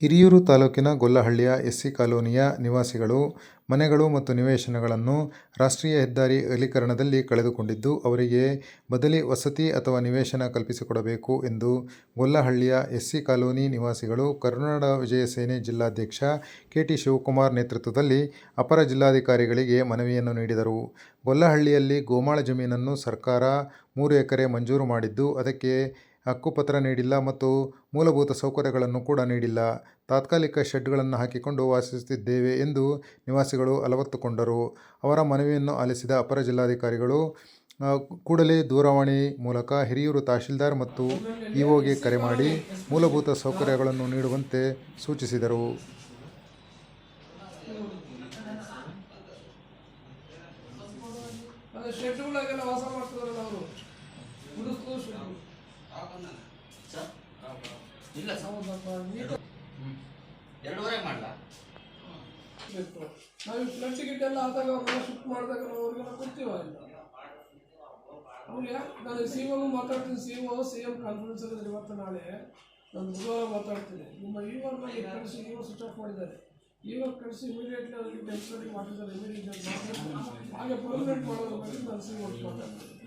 ಹಿರಿಯೂರು ತಾಲೂಕಿನ ಗೊಲ್ಲಹಳ್ಳಿಯ ಎಸ್ಸಿ ಕಾಲೋನಿಯ ನಿವಾಸಿಗಳು ಮನೆಗಳು ಮತ್ತು ನಿವೇಶನಗಳನ್ನು ರಾಷ್ಟ್ರೀಯ ಹೆದ್ದಾರಿ ಅಗಲೀಕರಣದಲ್ಲಿ ಕಳೆದುಕೊಂಡಿದ್ದು, ಅವರಿಗೆ ಬದಲಿ ವಸತಿ ಅಥವಾ ನಿವೇಶನ ಕಲ್ಪಿಸಿಕೊಡಬೇಕು ಎಂದು ಗೊಲ್ಲಹಳ್ಳಿಯ ಎಸ್ಸಿ ಕಾಲೋನಿ ನಿವಾಸಿಗಳು ಕರುನಾಡ ವಿಜಯ ಸೇನೆ ಜಿಲ್ಲಾಧ್ಯಕ್ಷ ಕೆ. ಟಿ. ಶಿವಕುಮಾರ್ ನೇತೃತ್ವದಲ್ಲಿ ಅಪರ ಜಿಲ್ಲಾಧಿಕಾರಿಗಳಿಗೆ ಮನವಿಯನ್ನು ನೀಡಿದರು. ಗೊಲ್ಲಹಳ್ಳಿಯಲ್ಲಿ ಗೋಮಾಳ ಜಮೀನನ್ನು ಸರ್ಕಾರ ಮೂರು ಎಕರೆ ಮಂಜೂರು ಮಾಡಿದ್ದು, ಅದಕ್ಕೆ ಹಕ್ಕುಪತ್ರ ನೀಡಿಲ್ಲ ಮತ್ತು ಮೂಲಭೂತ ಸೌಕರ್ಯಗಳನ್ನು ಕೂಡ ನೀಡಿಲ್ಲ. ತಾತ್ಕಾಲಿಕ ಶೆಡ್ಗಳನ್ನು ಹಾಕಿಕೊಂಡು ವಾಸಿಸುತ್ತಿದ್ದೇವೆ ಎಂದು ನಿವಾಸಿಗಳು ಅಲವತ್ತುಕೊಂಡರು. ಅವರ ಮನವಿಯನ್ನು ಆಲಿಸಿದ ಅಪರ ಜಿಲ್ಲಾಧಿಕಾರಿಗಳು ಕೂಡಲೇ ದೂರವಾಣಿ ಮೂಲಕ ಹಿರಿಯೂರು ತಹಶೀಲ್ದಾರ್ ಮತ್ತು ಇಒಗೆ ಕರೆ ಮಾಡಿ ಮೂಲಭೂತ ಸೌಕರ್ಯಗಳನ್ನು ನೀಡುವಂತೆ ಸೂಚಿಸಿದರು. ವಾಸ ಮಾಡ್ತಿದ್ರಲ್ಲ ಅವರು ಇಲ್ಲ ಎರಡೂವರೆ ಮಾಡಲಾ? ನಾವು ಫ್ಲಡ್ ಗಿಟ್ ಎಲ್ಲ ಆದಾಗ ಅವ್ರನ್ನ ಶಿಫ್ಟ್ ಮಾಡಿದಾಗ ನಾವು ಅವ್ರಿಗೆಲ್ಲ ಅವ್ರಿಗೆ? ನಾನು ಸಿ ಒ ಮಾತಾಡ್ತೀನಿ C O C M conference ಅಲ್ಲಿ ಇವತ್ತು ನಾಳೆ. ನಾನು ಬುಧವಾರ ಮಾತಾಡ್ತೀನಿ. ನಿಮ್ಮ ಇವಾಗ ಕಳಿಸಿ ಇವಾಗ ಸ್ವಿಚ್ ಆಫ್ ಮಾಡಿದ್ದಾರೆ. ಇವಾಗ ಕಳಿಸಿ ಇಮಿಡಿಯೇಟ್ಲಿ ಅವ್ರಿಗೆ ಟೆಂಪ್ರರಿ ಮಾಡಿದ್ದಾರೆ ಇಮಿಡಿಯೇಟ್ ಹಾಗೆ ಪರ್ಮನೆಂಟ್ ಮಾಡೋದ್ರ ಬಗ್ಗೆ ನಾನು ಸಿ ಒ ಮಾತಾಡ್ತೀನಿ. ಓಕೆ